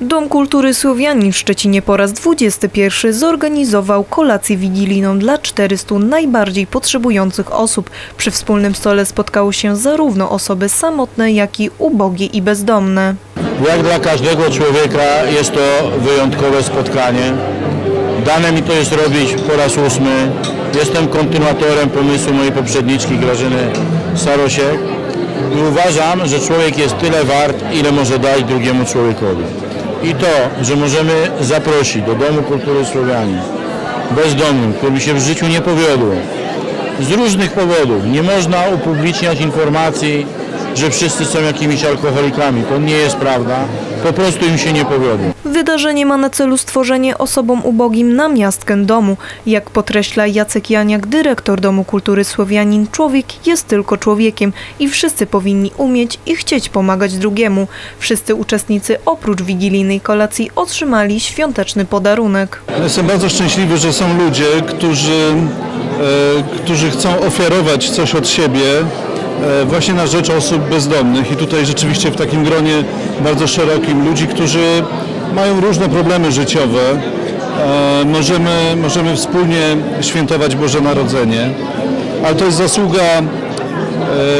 Dom Kultury Słowianin w Szczecinie po raz 21 zorganizował kolację wigilijną dla 400 najbardziej potrzebujących osób. Przy wspólnym stole spotkały się zarówno osoby samotne, jak i ubogie i bezdomne. Jak dla każdego człowieka jest to wyjątkowe spotkanie. Dane mi to jest robić po raz ósmy. Jestem kontynuatorem pomysłu mojej poprzedniczki Grażyny Sarosiek i uważam, że człowiek jest tyle wart, ile może dać drugiemu człowiekowi. I to, że możemy zaprosić do Domu Kultury Słowianin bezdomnym, którym się w życiu nie powiodło, z różnych powodów. Nie można upubliczniać informacji, że wszyscy są jakimiś alkoholikami. To nie jest prawda. Po prostu im się nie powiodło. Wydarzenie ma na celu stworzenie osobom ubogim namiastkę domu. Jak podkreśla Jacek Janiak, dyrektor Domu Kultury Słowianin, człowiek jest tylko człowiekiem i wszyscy powinni umieć i chcieć pomagać drugiemu. Wszyscy uczestnicy oprócz wigilijnej kolacji otrzymali świąteczny podarunek. Jestem bardzo szczęśliwy, że są ludzie, którzy, e, którzy chcą ofiarować coś od siebie właśnie na rzecz osób bezdomnych i tutaj rzeczywiście w takim gronie bardzo szerokim ludzi, którzy mają różne problemy życiowe. E, możemy, możemy wspólnie świętować Boże Narodzenie, ale to jest zasługa e,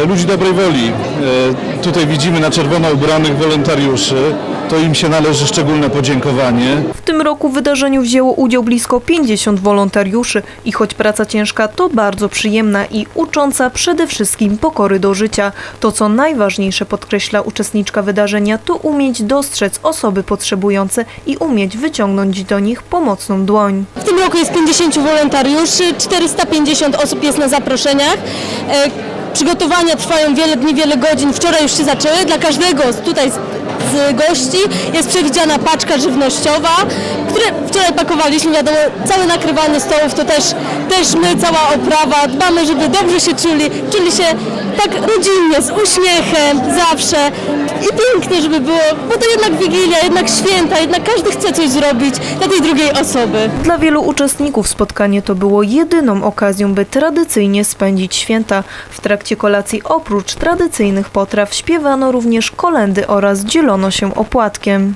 ludzi dobrej woli. E, tutaj widzimy na czerwono ubranych wolontariuszy. To im się należy szczególne podziękowanie. W tym roku w wydarzeniu wzięło udział blisko 50 wolontariuszy i choć praca ciężka, to bardzo przyjemna i ucząca przede wszystkim pokory do życia. To co najważniejsze podkreśla uczestniczka wydarzenia, to umieć dostrzec osoby potrzebujące i umieć wyciągnąć do nich pomocną dłoń. W tym roku jest 50 wolontariuszy, 450 osób jest na zaproszeniach. E, Przygotowania trwają wiele dni, wiele godzin. Wczoraj już się zaczęły. Dla każdego z- tutaj z, gości jest przewidziana paczka żywnościowa, które wczoraj pakowaliśmy. Wiadomo, całe nakrywanie stołów to też, też my, cała oprawa. Dbamy, żeby dobrze się czuli, czuli się tak rodzinnie, z uśmiechem zawsze i pięknie, żeby było, bo to jednak Wigilia, jednak święta, jednak każdy chce coś zrobić dla tej drugiej osoby. Dla wielu uczestników spotkanie to było jedyną okazją, by tradycyjnie spędzić święta. W trakcie kolacji oprócz tradycyjnych potraw śpiewano również kolendy oraz dzielono się opłatkiem.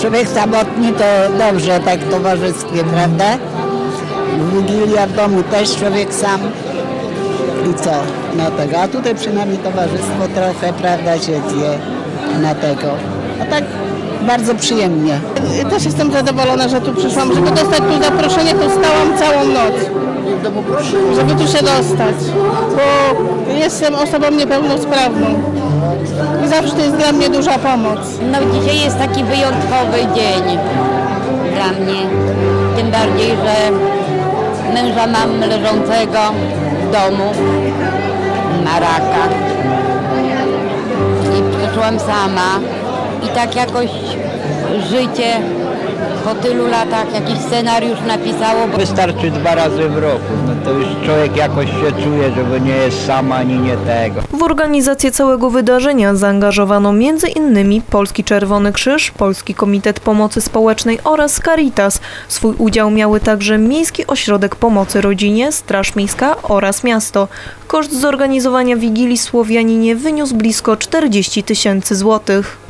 Człowiek samotny to dobrze tak w towarzystwie, prawda? Wigilia w domu też człowiek sam. I co? Na tego. A tutaj przynajmniej towarzystwo trochę, prawda, się zje na tego. A tak bardzo przyjemnie. Też jestem zadowolona, że tu przyszłam. Żeby dostać tu zaproszenie, to stałam całą noc. Żeby tu się dostać. Bo jestem osobą niepełnosprawną. I zawsze to jest dla mnie duża pomoc. No dzisiaj jest taki wyjątkowy dzień dla mnie. Tym bardziej, że męża mam leżącego w domu na przyszłam sama i tak jakoś życie po tylu latach jakiś scenariusz napisało, bo Wystarczy dwa razy w roku. No to już człowiek jakoś się czuje, że nie jest sama ani nie tego. W organizację całego wydarzenia zaangażowano m.in. Polski Czerwony Krzyż, Polski Komitet Pomocy Społecznej oraz Caritas. Swój udział miały także Miejski Ośrodek Pomocy Rodzinie, Straż Miejska oraz miasto. Koszt zorganizowania Wigilii Słowianinie wyniósł blisko 40 tysięcy złotych.